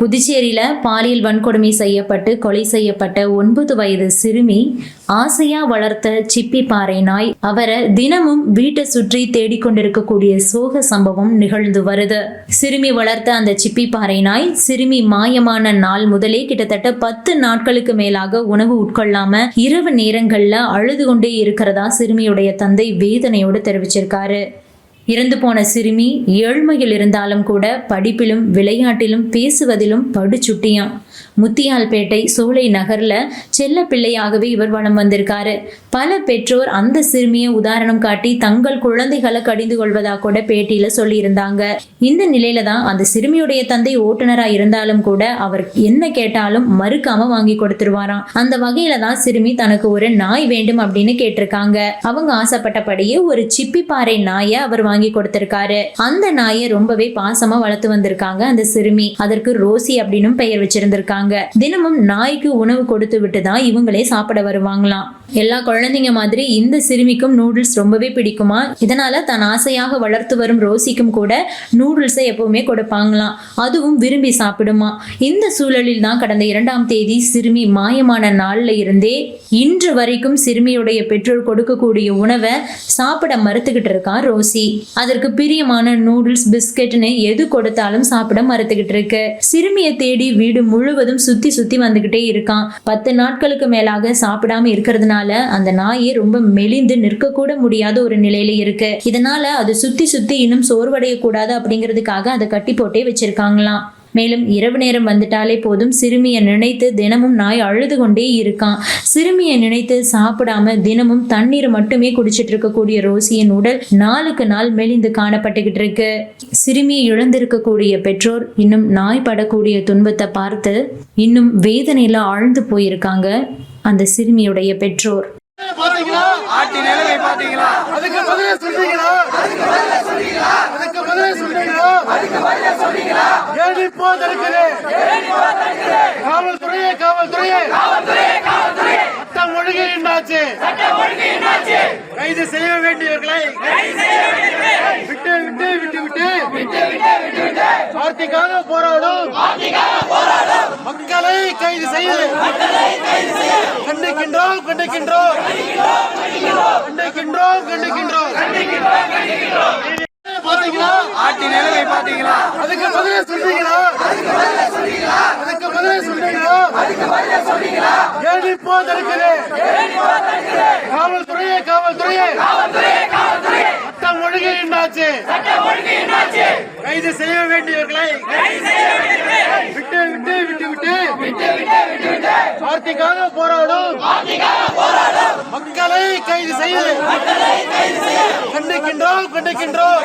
புதுச்சேரியில பாலியல் வன்கொடுமை செய்யப்பட்டு கொலை செய்யப்பட்ட ஒன்பது வயது சிறுமி ஆசையா வளர்த்த சிப்பி பாறை நாய் அவரை தினமும் வீட்டை சுற்றி தேடிக்கொண்டிருக்கக்கூடிய சோக சம்பவம் நிகழ்ந்து வருது. சிறுமி வளர்த்த அந்த சிப்பி பாறை நாய் சிறுமி மாயமான நாள் முதலே கிட்டத்தட்ட பத்து நாட்களுக்கு மேலாக உணவு உட்கொள்ளாம இரவு நேரங்கள்ல அழுது கொண்டே இருக்கிறதா சிறுமியுடைய தந்தை வேதனையோடு தெரிவிச்சிருக்காரு. இறந்து போன சிறுமி ஏழ்மையில் இருந்தாலும் கூட படிப்பிலும் விளையாட்டிலும் பேசுவதிலும் படுச்சுட்டியாம் முத்தியால்பேட்டை சோலை நகர்ல செல்ல பிள்ளையாகவே இவர் வளம் வந்திருக்காரு. பல பெற்றோர் அந்த சிறுமியை உதாரணம் காட்டி தங்கள் குழந்தைகளை கடிந்து கொள்வதா கூட பேட்டியில சொல்லியிருந்தாங்க. இந்த நிலையில தான் அந்த சிறுமியுடைய தந்தை ஓட்டுநரா இருந்தாலும் கூட அவர் என்ன கேட்டாலும் மறுக்காம வாங்கி கொடுத்துருவாராம். அந்த வகையில தான் சிறுமி தனக்கு ஒரு நாய் வேண்டும் அப்படின்னு கேட்டிருக்காங்க. அவங்க ஆசைப்பட்டபடியே ஒரு சிப்பி பாறை நாயை அவர் வாங்கி வாங்கி கொடுத்திருக்காரு. அந்த நாயை ரொம்பவே பாசமா வளர்த்து வந்திருக்காங்க அந்த சிறுமி. அதற்கு ரோசி அப்படின்னு பெயர் வச்சிருந்திருக்காங்க. தினமும் நாய்க்கு உணவு கொடுத்து விட்டு தான் இவங்களே சாப்பிட வருவாங்களாம். எல்லா குழந்தைங்க மாதிரி இந்த சிறுமிக்கும் நூடுல்ஸ் ரொம்பவே பிடிக்குமா? இதனால தன் ஆசையாக வளர்த்து வரும் ரோசிக்கும் கூட நூடுல்ஸை எப்பவுமே கொடுப்பாங்களாம். அதுவும் விரும்பி சாப்பிடுமா? இந்த சூழலில் தான் கடந்த இரண்டாம் தேதி சிறுமி மாயமான நாள்ல இருந்தே இன்று வரைக்கும் சிறுமியுடைய பெற்றோர் கொடுக்கக்கூடிய உணவை சாப்பிட மறுத்துக்கிட்டு இருக்கான் ரோசி. அதற்கு பிரியமான நூடுல்ஸ் பிஸ்கெட்னு எது கொடுத்தாலும் சாப்பிட மறுத்துக்கிட்டு இருக்கு. சிறுமியை தேடி வீடு முழுவதும் சுத்தி சுத்தி வந்துகிட்டே இருக்கான். பத்து நாட்களுக்கு மேலாக சாப்பிடாம இருக்கிறதுனால அந்த நாயே ரொம்ப மெலிந்து நிற்க கூட முடியாத ஒரு நிலையில இருக்கு. இதனால அது சுத்தி சுத்தி இன்னும் சோர்வடைய கூடாது அப்படிங்கிறதுக்காக அதை கட்டி போட்டே வச்சிருக்காங்களாம். மேலும் இரவு நேரம் வந்துட்டாலே போதும். சிறுமியை நினைத்து தினமும் நாய் அழுது கொண்டே இருக்கான். சிறுமியை நினைத்து சாப்பிடாம தினமும் தண்ணீர் மட்டுமே குடிச்சிட்டு இருக்கக்கூடிய ரோசியின் உடல் நாளுக்கு நாள் மெலிந்து காணப்பட்டுக்கிட்டு இருக்கு. சிறுமியை இழந்திருக்கக்கூடிய பெற்றோர் இன்னும் நாய் படக்கூடிய துன்பத்தை பார்த்து இன்னும் வேதனையில ஆழ்ந்து போயிருக்காங்க அந்த சிறுமியுடைய பெற்றோர். பாத்தீங்களா ஆட்டி நிலைமை பாத்தீங்களா அதுக்கு பதிலே சொல்றீங்களா? பதிலே சொல்றீங்களா? ஏன் இப்போ காவல்துறையே காவல்துறையே. சட்டம் ஒழுங்கு என்னாச்சு? கைது செய்ய வேண்டியவர்களை விட்டு விட்டு விட்டு விட்டு. வார்த்தைக்காக போராடும். மக்களை கைது செய்ய. கண்டிக்கின்றோம் கண்டிக்கின்றோம். கண்டிக்கின்றோம் கண்டிக்கின்றோம். பாத்தீங்களா? ஆட்டி நிலைமை பாத்தீங்களா? அதுக்கு பதிலே சொல்றீங்களா? அதுக்கு பதிலே சொல்றீங்களா? இப்போ தடுக்குது காவல்துறையே காவல்துறையே. சட்டம் ஒழுங்கு என்னாச்சு? கைது செய்ய வேண்டியவர்களை விட்டு விட்டு விட்டு விட்டு. வார்த்தைக்காக போராடும். மக்களை கைது செய்ய கண்டிக்கின்றோம் கண்டிக்கின்றோம்.